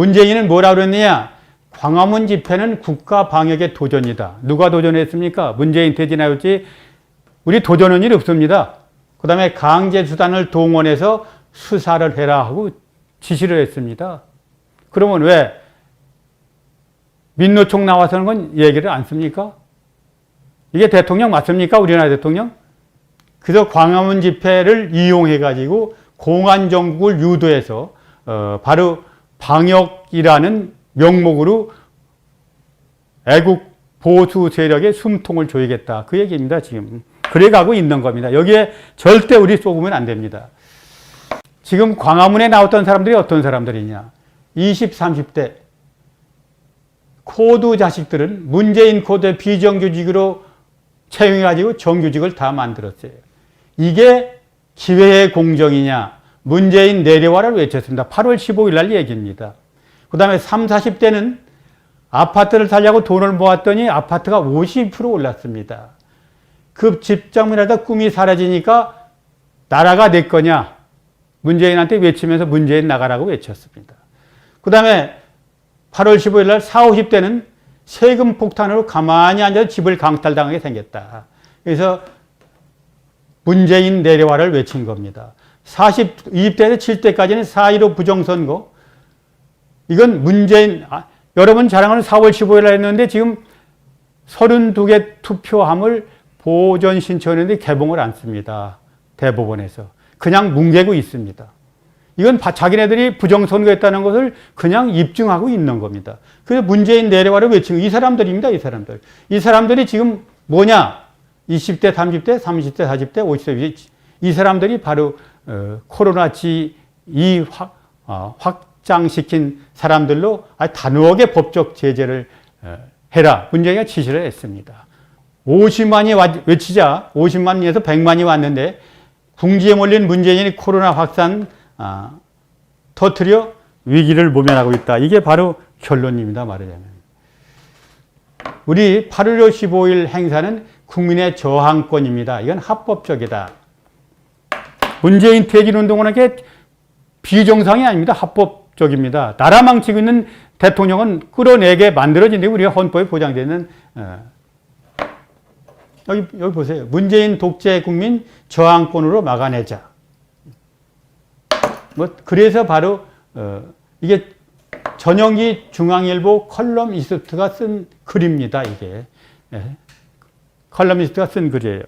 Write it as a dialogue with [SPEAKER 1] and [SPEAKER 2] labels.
[SPEAKER 1] 문재인은 뭐라 그랬느냐? 광화문 집회는 국가 방역의 도전이다. 누가 도전했습니까? 문재인 퇴진하였지. 우리 도전은 일 없습니다. 그 다음에 강제수단을 동원해서 수사를 해라 하고 지시를 했습니다. 그러면 왜 민노총 나와서는 건 얘기를 안 씁니까? 이게 대통령 맞습니까? 우리나라 대통령? 그래서 광화문 집회를 이용해가지고 공안 정국을 유도해서 어, 바로 방역이라는 명목으로 애국 보수 세력의 숨통을 조이겠다. 그 얘기입니다, 지금. 그래가고 있는 겁니다. 여기에 절대 우리 속으면 안 됩니다. 지금 광화문에 나왔던 사람들이 어떤 사람들이냐. 20, 30대. 코드 자식들은 문재인 코드의 비정규직으로 채용해가지고 정규직을 다 만들었어요. 이게 기회의 공정이냐. 문재인 내려와를 외쳤습니다. 8월 15일 날 얘기입니다. 그 다음에 3, 40대는 아파트를 살려고 돈을 모았더니 아파트가 50% 올랐습니다. 그 집장문에다 꿈이 사라지니까 나라가 내 거냐. 문재인한테 외치면서 문재인 나가라고 외쳤습니다. 그 다음에 8월 15일 날 4, 50대는 세금 폭탄으로 가만히 앉아서 집을 강탈당하게 생겼다. 그래서 문재인 내려와를 외친 겁니다. 40, 20대에서 7대까지는 4.15 부정선거. 이건 문재인, 아, 여러분 자랑은 4월 15일 날 했는데 지금 32개 투표함을 보전 신청했는데 개봉을 안 씁니다. 대법원에서. 그냥 뭉개고 있습니다. 이건 바- 자기네들이 부정선거했다는 것을 그냥 입증하고 있는 겁니다. 그래서 문재인 내려와를 거. 이 사람들입니다. 이 사람들. 이 사람들이 지금 뭐냐? 20대, 30대, 30대, 40대, 50대. 이 사람들이 바로 어, 코로나 G2 확, 어, 확장시킨 사람들로 단호하게 법적 제재를 어, 해라. 문재인가 지시를 했습니다. 50만이 와, 외치자 50만에서 100만이 왔는데 궁지에 몰린 문재인이 코로나 확산 아, 터트려 위기를 모면하고 있다. 이게 바로 결론입니다. 말하자면. 우리 8월 15일 행사는 국민의 저항권입니다. 이건 합법적이다. 문재인 퇴진 운동은 게 비정상이 아닙니다. 합법적입니다. 나라 망치고 있는 대통령은 끌어내게 만들어진 데 우리가 헌법에 보장되는 어, 여기 여기 보세요. 문재인 독재 국민 저항권으로 막아내자. 뭐 그래서 바로 어, 이게 전영기 중앙일보 컬럼니스트가 쓴 글입니다. 이게 예. 컬럼니스트가 쓴 글이에요.